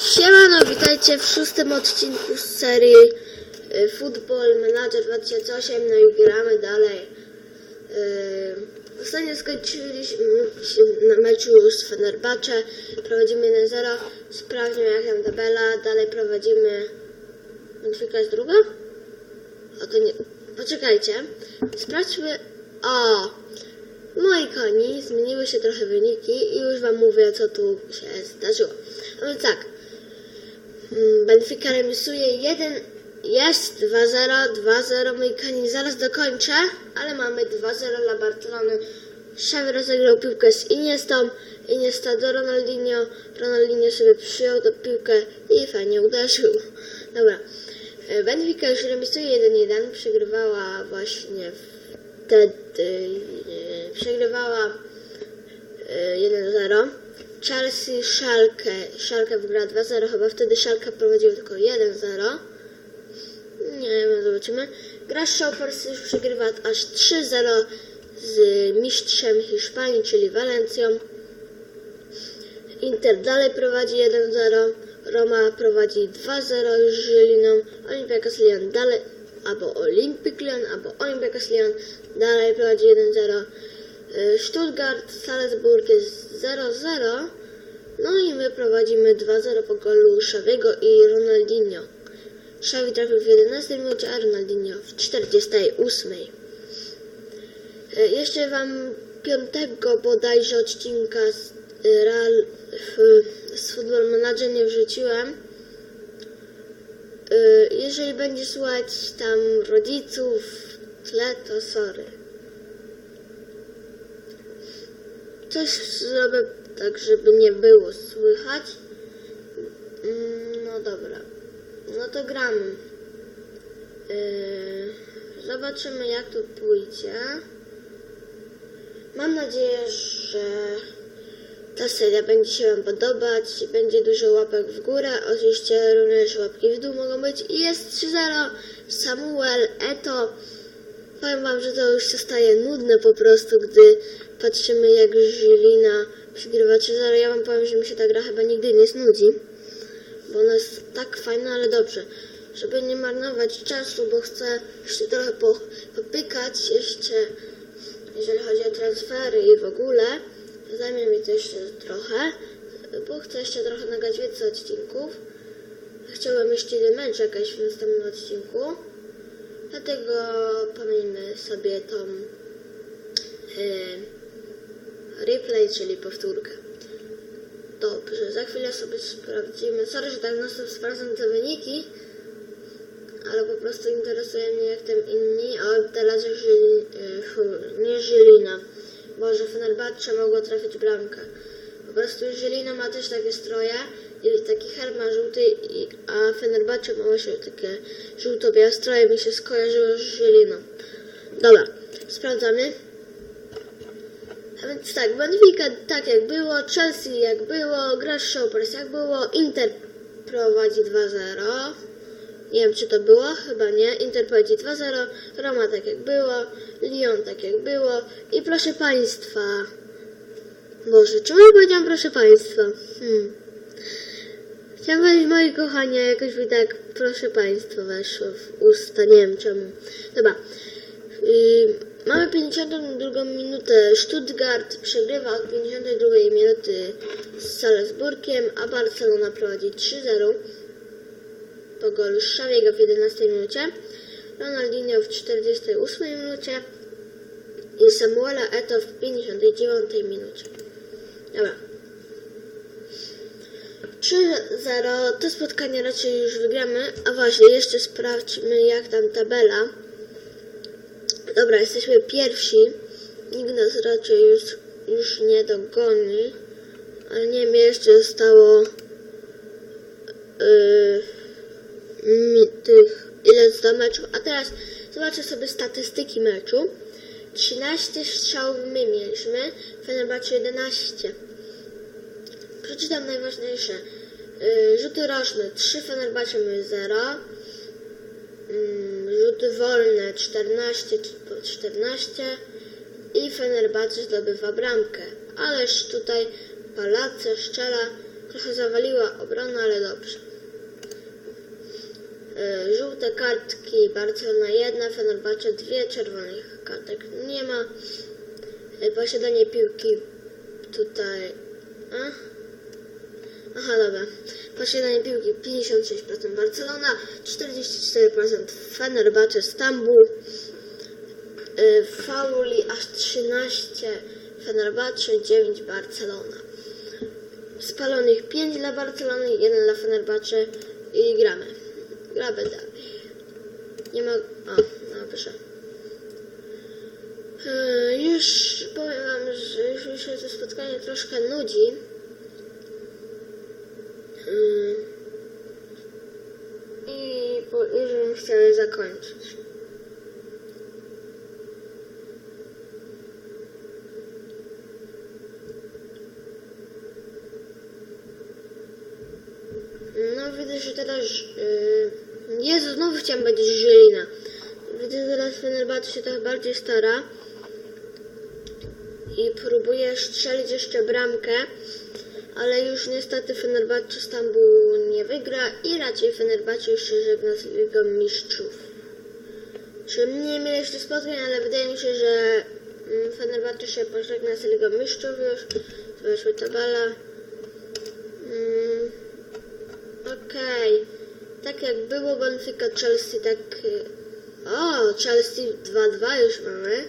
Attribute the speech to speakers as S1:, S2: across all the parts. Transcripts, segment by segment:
S1: Siemano, witajcie w szóstym odcinku z serii y, Football Manager 2008, no i gramy dalej. Y, Ostatnio skończyliśmy się na meczu z Fenerbahce, prowadzimy 1-0, sprawdźmy jak tam tabela, dalej prowadzimy... Benfica jest druga? O to nie... Poczekajcie, sprawdźmy... O! Moi koni, zmieniły się trochę wyniki i już wam mówię co tu się zdarzyło. A więc tak, Benfica remisuje 1, jest 2-0, 2-0, moi koni zaraz dokończę, ale mamy 2-0 dla Barcelony. Xavi rozegrał piłkę z Iniestą, Iniesta do Ronaldinho, Ronaldinho sobie przyjął tę piłkę i fajnie uderzył. Dobra, E, Benfica już remisuje 1-1, przegrywała właśnie wtedy, e, przegrywała e, 1-0. Chelsea, Schalke, Schalke wygrała 2-0, chyba wtedy Schalke prowadził tylko 1-0. Nie wiem, zobaczymy. Gra Shoppers już przegrywa aż 3-0 z mistrzem Hiszpanii, czyli Walencją. Inter dalej prowadzi 1-0. Roma prowadzi 2-0 już z Żyliną. Olympiakos Lyon dalej, albo Olympic Lyon, albo Olympiakos Lyon dalej prowadzi 1-0. Y, Stuttgart, Salzburg jest 0-0. No i my prowadzimy 2-0 po golu Szawiego i Ronaldinho. Szawi trafił w 11 minucie, a Ronaldinho w 48. E, Jeszcze wam piątego bodajże odcinka z, e, Real, z Football Manager nie wrzuciłem. Jeżeli będzie słuchać tam rodziców tle, to sorry. Coś zrobię tak, żeby nie było słychać. Mm, No dobra. No to gramy. Yy, zobaczymy jak to pójdzie. Mam nadzieję, że ta seria będzie się Wam podobać. Będzie dużo łapek w górę. Oczywiście również łapki w dół mogą być. I jest 3-0. Samuel, Eto. Powiem Wam, że to już się staje nudne po prostu, gdy patrzymy jak Żylina przegrywa 3-0. Ja Wam powiem, że mi się ta gra chyba nigdy nie snudzi. Bo ona jest tak fajna, ale dobrze. Żeby nie marnować czasu, bo chcę jeszcze trochę po, popykać jeszcze, jeżeli chodzi o transfery i w ogóle. Zajmie mi to jeszcze trochę, bo chcę jeszcze trochę nagrać więcej odcinków. Chciałem jeszcze jeden mecz jakaś w następnym odcinku. Dlatego pomijmy sobie tą yy, replay, czyli powtórkę. Dobrze, za chwilę sobie sprawdzimy. Sorry, że tak stop sprawdzam te wyniki, ale po prostu interesuje mnie jak tam inni. A teraz Żyli, yy, fu, nie Żylina. Boże, Fenerbahce mogło trafić bramkę. Po prostu Żylina ma też takie stroje i taki herb ma żółty, i, a Fenerbahce ma właśnie takie żółto-białe stroje. Mi się skojarzyło z Żyliną. Dobra, sprawdzamy. A więc tak, Benfica tak jak było, Chelsea jak było, Grasz Shoppers jak było, Inter prowadzi 2-0. Nie wiem czy to było, chyba nie. Inter prowadzi 2-0, Roma tak jak było, Lyon tak jak było i proszę Państwa. Boże, czemu powiedziałam proszę Państwa? Hmm. Powiedzieć moi kochani, a jakoś mi tak proszę Państwa weszło w usta, nie wiem czemu. Dobra. Yy, mamy 52 minutę. Stuttgart przegrywa od 52 minuty z Salzburgiem, a Barcelona prowadzi 3-0 po golu Szawiego w 11 minucie, Ronaldinho w 48 minucie i Samuela Eto w 59 minucie. Dobra. 3-0. To spotkanie raczej już wygramy. A właśnie, jeszcze sprawdźmy jak tam tabela. Dobra, jesteśmy pierwsi. Nikt nas raczej już, już nie dogoni. Ale nie wiem, jeszcze zostało yy, tych ile do meczu. A teraz zobaczę sobie statystyki meczu. 13 strzałów my mieliśmy, Fenerbahce 11. Przeczytam najważniejsze. Yy, rzuty roczne 3 Fenerbahce my 0. Mm, rzuty wolne 14, 14 i Fenerbahce zdobywa bramkę. Ależ tutaj Palace strzela Trochę zawaliła obronę, ale dobrze. E, Żółte kartki, Barcelona jedna, Fenerbahce dwie, czerwonych kartek nie ma. E, Posiadanie piłki tutaj... A? Aha, dobra. Posiadanie piłki 56% Barcelona, 44% Fenerbahce Stambuł. Y, Fauli aż 13 Fenerbahce, 9 Barcelona. Spalonych 5 dla Barcelony, 1 dla Fenerbahce i gramy. Gramy dalej. Nie ma... O, dobrze. Y, Już powiem wam, że już mi się to spotkanie troszkę nudzi. Y, I po, je zakończyć. No widzę, że teraz... Yy... Jezu, znowu chciałam powiedzieć Żylina. Widzę, że teraz Fenerbahce się trochę bardziej stara. I próbuje strzelić jeszcze bramkę. Ale już niestety Fenerbahce Stambuł wygra. I raczej Fenerbahce już się żegna z Ligą Mistrzów. Czy nie mieli jeszcze spotkań, ale wydaje mi się, że mm, Fenerbahce się pożegna z Ligą Mistrzów już. Zobaczmy tabela. Mm, Okej. Tak jak było Benfica Chelsea, tak... y, O, Chelsea 2-2 już mamy.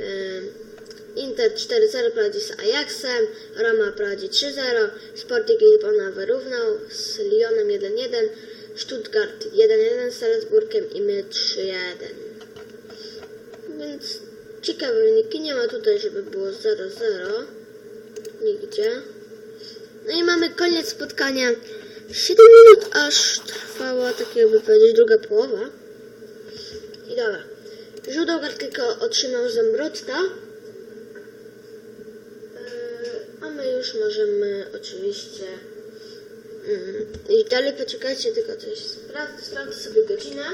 S1: Ym, Inter 4-0 prowadzi z Ajaxem, Roma prowadzi 3-0, Sporting Lizbona wyrównał z Lyonem 1-1, Stuttgart 1-1 z Salzburgiem i my 3-1. Więc ciekawe wyniki. Nie ma tutaj, żeby było 0-0. Nigdzie. No i mamy koniec spotkania. 7 minut aż trwała, tak jakby powiedzieć, druga połowa. I dobra. Żółtą kartkę otrzymał Zembrotta. Już możemy oczywiście mm, iść dalej. Poczekajcie, tylko coś sprawdzę. Sprawdzę sobie godzinę.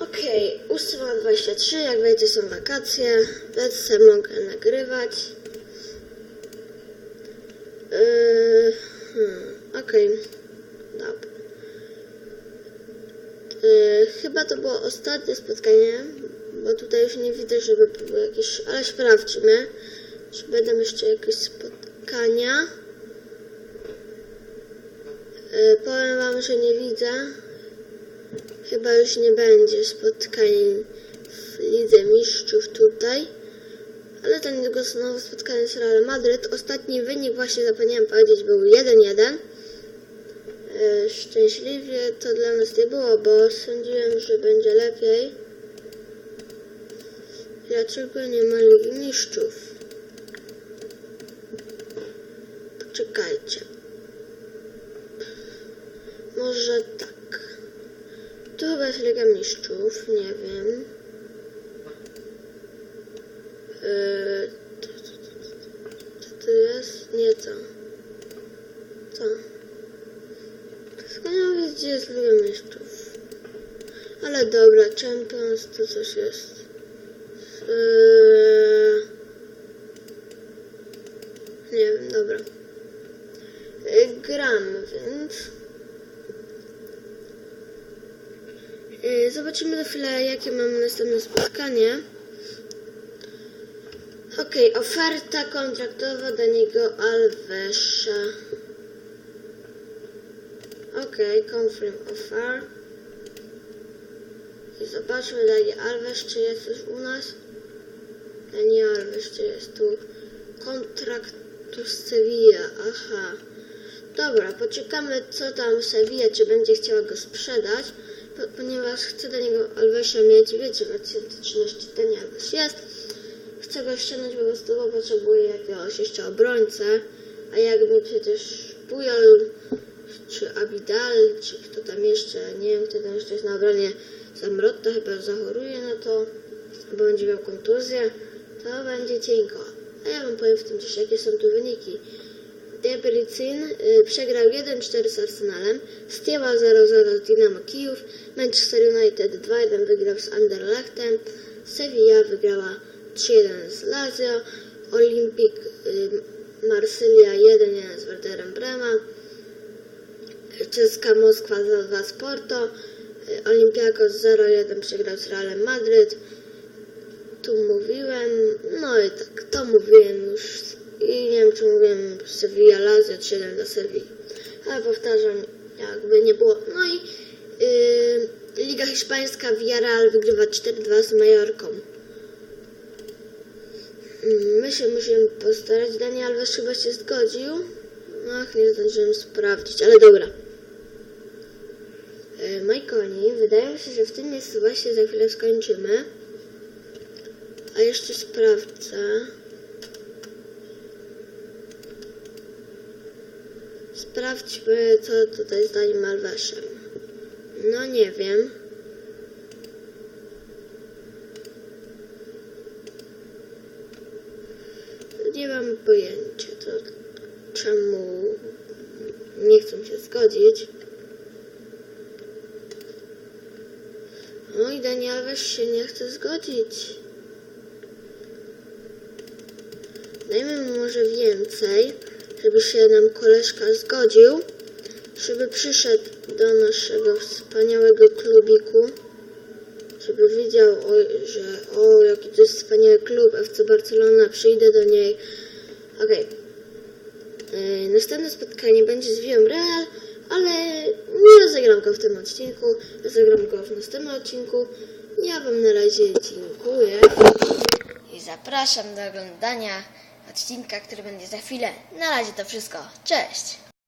S1: Okej, okay, 23, jak wiecie są wakacje, więc mogę nagrywać. Yy, hmm, Okej, dobra. Yy, chyba to było ostatnie spotkanie, bo tutaj już nie widzę, żeby było jakieś, ale sprawdźmy, czy będą jeszcze jakieś spotkania. Yy, powiem wam, że nie widzę. Chyba już nie będzie spotkań w Lidze Mistrzów tutaj. Ale to niedługo znowu spotkanie z Real Madryt. Ostatni wynik właśnie zapomniałem powiedzieć był 1-1. E, Szczęśliwie to dla nas nie było, bo sądziłem, że będzie lepiej. Dlaczego nie ma Ligi Mistrzów? Poczekajcie. Może tak. Tu chyba jest Liga Mistrzów, nie wiem. Yy, to, jest? Nie to. To. Skąd wiedzieć, gdzie jest Liga Mistrzów? Ale dobra, Champions to coś jest. Yy, nie wiem, dobra. Yy, gramy, więc... Yy, Zobaczymy za chwilę, jakie mamy następne spotkanie. Okej, oferta kontraktowa Daniego Alvesa. Okej, confirm offer. I zobaczmy Dani Alves, czy jest już u nas. Dani Alves, czy jest tu. Kontrakt tu z Sevilla, aha. Dobra, poczekamy co tam Sevilla, czy będzie chciała go sprzedać, po, ponieważ chcę do niego Alvesa mieć, wiecie, 2013 Dani Alves jest. Chcę go ściągnąć po prostu, bo potrzebuję jakiegoś jeszcze obrońcę, a jak mi przecież Pujol, czy Abidal, czy kto tam jeszcze, nie wiem kto tam jeszcze jest na obronie, Zamrotta chyba zachoruje na to, bo będzie miał kontuzję, to będzie cienko. A ja wam powiem w tym czasie, jakie są tu wyniki. Debrecen y, przegrał 1-4 z Arsenalem, Stiewa 0-0 z Dynamo Kijów, Manchester United 2-1 wygrał z Anderlechtem, Sevilla wygrała 3-1 z Lazio, Olimpik y, Marsylia 1-1 z Werderem Brema. Czeska Moskwa 2-2 z Porto. Y, Olympiakos 0-1 przegrał z Realem Madryt. Tu mówiłem, no i tak, to mówiłem już. I nie wiem, czy mówiłem Sevilla Lazio 7 do Sewilli. Ale powtarzam, jakby nie było. No i yy, Liga Hiszpańska Villarreal wygrywa 4-2 z Majorką. Mm, My się musimy postarać. Dani Alves chyba się zgodził. Ach, nie zdążyłem sprawdzić, ale dobra. E, Moi koni, wydaje mi się, że w tym miejscu właśnie za chwilę skończymy. A jeszcze sprawdzę. Sprawdźmy, co tutaj z Danim Alvesem. No nie wiem. Nie mam pojęcia, to czemu nie chcą się zgodzić. No i Daniel się nie chce zgodzić. Mu może więcej, żeby się nam koleżka zgodził, żeby przyszedł do naszego wspaniałego klubiku, żeby widział, o, że o, jaki to jest wspaniały klub, FC Barcelona, przyjdę do niej. Okej. Yy, Następne spotkanie będzie z Villarreal, ale nie rozegram go w tym odcinku, rozegram go w następnym odcinku. Ja Wam na razie dziękuję i zapraszam do oglądania odcinka, który będzie za chwilę. Na razie to wszystko. Cześć!